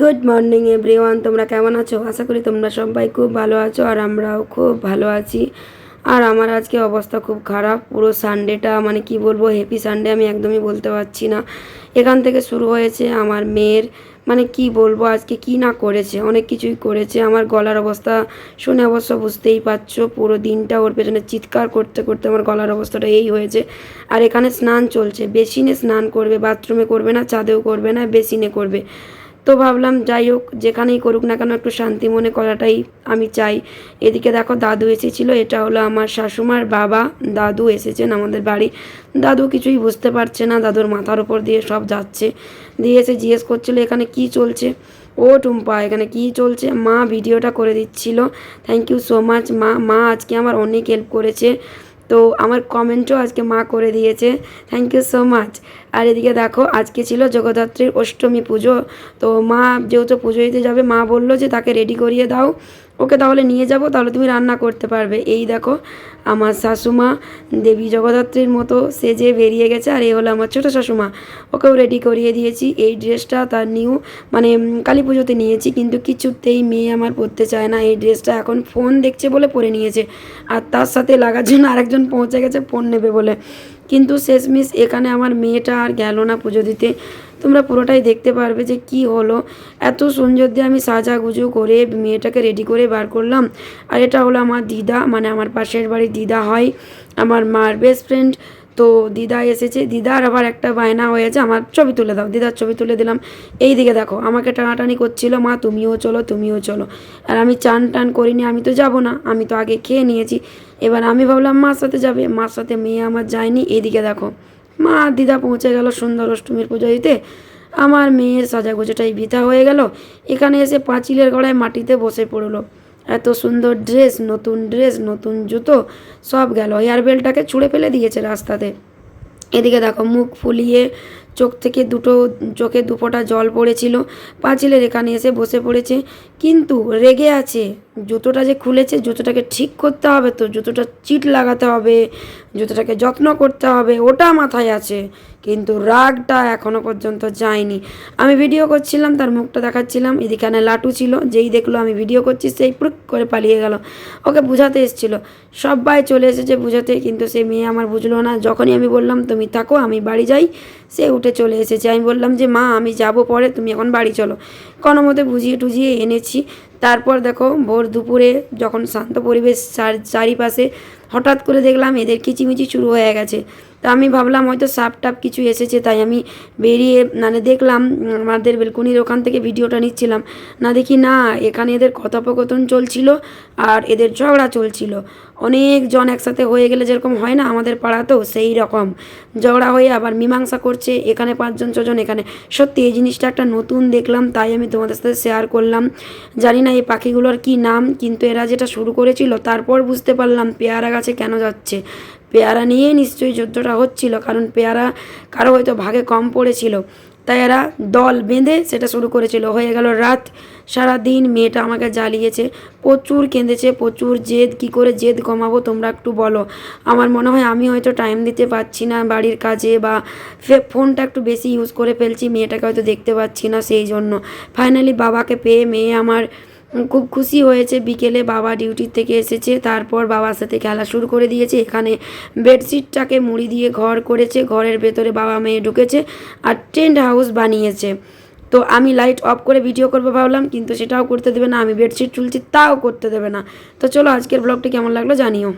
Good morning everyone তোমরা কেমন আছো? আশা করি তোমরা সবাই খুব ভালো আছো আর আমরাও খুব ভালো আছি। আর আমার আজকে অবস্থা খুব খারাপ। পুরো সানডেটা মানে কি বলব হ্যাপি সানডে আমি একদমই বলতে পারছি না। এখান থেকে শুরু হয়েছে আমার মেয়ের মানে কি বলব, আজকে কি না করেছে? অনেক কিছুই করেছে। আমার গলার অবস্থা শুনে অবশ্য বুঝতেই পারছ, পুরো দিনটা ওর পেছনে চিৎকার করতে করতে আমার গলার অবস্থাটা এই হয়েছে। আর এখানে স্নান চলছে। বেসিনে স্নান করবে, বাথরুমে করবে না, চাঁদেও করবে না, বেসিনে করবে। তো ভাবলাম, যাই হোক, যেখানেই করুক না কেন একটু শান্তি মনে করাটাই আমি চাই। এদিকে দেখো, দাদু এসেছিল, এটা হলো আমার শাশুমার বাবা। দাদু এসেছেন আমাদের বাড়ি। দাদু কিছুই বুঝতে পারছে না, দাদুর মাথার উপর দিয়ে সব যাচ্ছে। দিয়ে এসে জিজ্ঞেস করছিল, এখানে কি চলছে? ও টুম্পা, এখানে কি চলছে? মা ভিডিওটা করে দিচ্ছিল। থ্যাংক ইউ সো মাচ মা। মা আজকে আমার অনেক হেল্প করেছে। তো আমার কমেন্টও আজকে মা করে দিয়েছে। থ্যাংক ইউ সো মাচ আর এদিকে দেখো, আজকে ছিল জগদ্ধাত্রীর অষ্টমী পুজো। তো মা যেহেতু পুজো দিতে যাবে, মা বলল যে তাকে রেডি করিয়ে দাও। ওকে তাহলে নিয়ে যাব, তাহলে তুমি রান্না করতে পারবে। এই দেখো, আমার শাশুমা দেবী জগদ্ধাত্রীর মতো সেজে বেরিয়ে গেছে, আর এই হলো আমার ছোটো শাশুমা। ওকেও রেডি করিয়ে দিয়েছি। এই ড্রেসটা তার নিউ মানে কালী পুজোতে নিয়েছি, কিন্তু কিছুতেই মেয়ে আমার পরতে চায় না। এই ড্রেসটা এখন ফোন দেখছে বলে পরে নিয়েছে, আর তার সাথে লাগার জন্য আরেকজন পৌঁছে গেছে ফোন নেবে বলে। কিন্তু শেষমেশ এখানে আমার মেয়েটা আর গেল না পুজো দিতে। তোমরা পুরোটাই দেখতে পারবে যে কি হলো। এত সুন্দর দিয়ে আমি সাজাগুজু করে মেয়েটাকে রেডি করে বার করলাম। আর এটা হলো আমার দিদা মানে আমার পাশের বাড়ির দিদা হয়, আমার মার বেস্ট ফ্রেন্ড তো দিদা এসেছে, দিদার আবার একটা বায়না হয়েছে আমার ছবি তুলে দাও, দিদার ছবি তুলে দিলাম। এই দিকে দেখো, আমাকে টানাটানি করছিল, মা, তুমিও চলো তুমিও চলো। আর আমি চান টান করিনি, আমি তো যাব না, আমি তো আগে খেয়ে নিয়েছি। এবার আমি ভাবলাম, মার সাথে যাবে। মার সাথে মেয়ে আমার যায়নি এদিকে দেখো। মা, দিদা পৌঁছে গেল সুন্দর অষ্টমীর পুজো দিতে। আমার মেয়ের সাজাগুজোটাই বৃথা হয়ে গেল। এখানে এসে পাঁচিলের গড়ায় মাটিতে বসে পড়ল। এত সুন্দর ড্রেস, নতুন ড্রেস, নতুন জুতো, সব গেল। হেয়ার বেলটাকে ছুঁড়ে ফেলে দিয়েছে রাস্তাতে। এদিকে দেখো মুখ ফুলিয়ে চোখ থেকে দুটো, চোখে দুপোটা জল পড়েছিল। পাঁচিলের এখানে এসে বসে পড়েছে। কিন্তু রেগে আছে। জুতোটা যে খুলেছে, জুতোটাকে ঠিক করতে হবে তো। জুতোটা চিট লাগাতে হবে। জুতোটাকে যত্ন করতে হবে। ওটা মাথায় আছে। কিন্তু রাগটা এখনও পর্যন্ত যায়নি। আমি ভিডিও করছিলাম, তার মুখটা দেখাচ্ছিলাম, এদিকে লাটু ছিল, যেই দেখল আমি ভিডিও করছি, সেই প্রুক করে পালিয়ে গেল। ওকে বুঝাতে এসেছিল। সবাই চলে এসেছে বুঝাতে, কিন্তু সে মেয়ে আমার বুঝলো না। যখনই আমি বললাম, তুমি থাকো, আমি বাড়ি যাই, সে উঠে চলে এসেছে। আমি বললাম যে, মা, আমি যাব পরে, তুমি এখন বাড়ি চলো। কোনো মতে বুঝিয়ে টুঝিয়ে এনেছি। তারপর দেখো, ভোর দুপুরে যখন শান্ত পরিবেশ চারিপাশে হঠাৎ করে দেখলাম এদের কিচিমিচি শুরু হয়ে গেছে। তা আমি ভাবলাম হয়তো সাপ টাপ কিছু এসেছে, তাই আমি বেরিয়ে মানে দেখলাম আমাদের বেলকুনির ওখান থেকে ভিডিওটা নিচ্ছিলাম। না দেখি না, এখানে এদের কথোপকথন চলছিল আর এদের ঝগড়া চলছিল। অনেক জন একসাথে হয়ে গেলে যেরকম হয় না আমাদের পাড়াতেও সেই রকম। ঝগড়া হয়ে আবার মীমাংসা করছে, এখানে পাঁচজন, ছজন এখানে। সত্যি এই জিনিসটা একটা নতুন দেখলাম, তাই আমি তোমাদের সাথে শেয়ার করলাম। জানি না এই পাখিগুলোর কি নাম, কিন্তু এরা যেটা শুরু করেছিল, তারপর বুঝতে পারলাম পেয়ারা গাছে কেন যাচ্ছে। পেয়ারা নিয়ে নিশ্চয়ই যুদ্ধটা হচ্ছিল, কারণ পেয়ারা কারও হয়তো ভাগে কম পড়েছিল। তাই এরা দল বেঁধে সেটা শুরু করেছিল। হয়ে গেল রাত সারা দিন মেয়েটা আমাকে জ্বালিয়েছে। প্রচুর কেঁদেছে, প্রচুর জেদ, কি করে জেদ কমাবো তোমরা একটু বলো। আমার মনে হয় আমি হয়তো টাইম দিতে পারছি না বাড়ির কাজে বা ফোনটা একটু বেশি ইউজ করে ফেলছি, মেয়েটাকে হয়তো দেখতে পাচ্ছি না সেই জন্য। ফাইনালি বাবাকে পেয়ে মেয়ে আমার খুব খুশি হয়েছে। বিকেলে বাবা ডিউটির থেকে এসেছে, তারপর বাবার সাথে খেলা শুরু করে দিয়েছে। এখানে বেডশিটটাকে মুড়ি দিয়ে ঘর করেছে। ঘরের ভেতরে বাবা মেয়ে ঢুকেছে আর টেন্ট হাউস বানিয়েছে। তো আমি লাইট অফ করে ভিডিও করব ভাবলাম, কিন্তু সেটাও করতে দেবে না। আমি বেডশিট তুলছি, তাও করতে দেবে না। তো চলো আজকের ব্লগটি কেমন লাগল জানিও।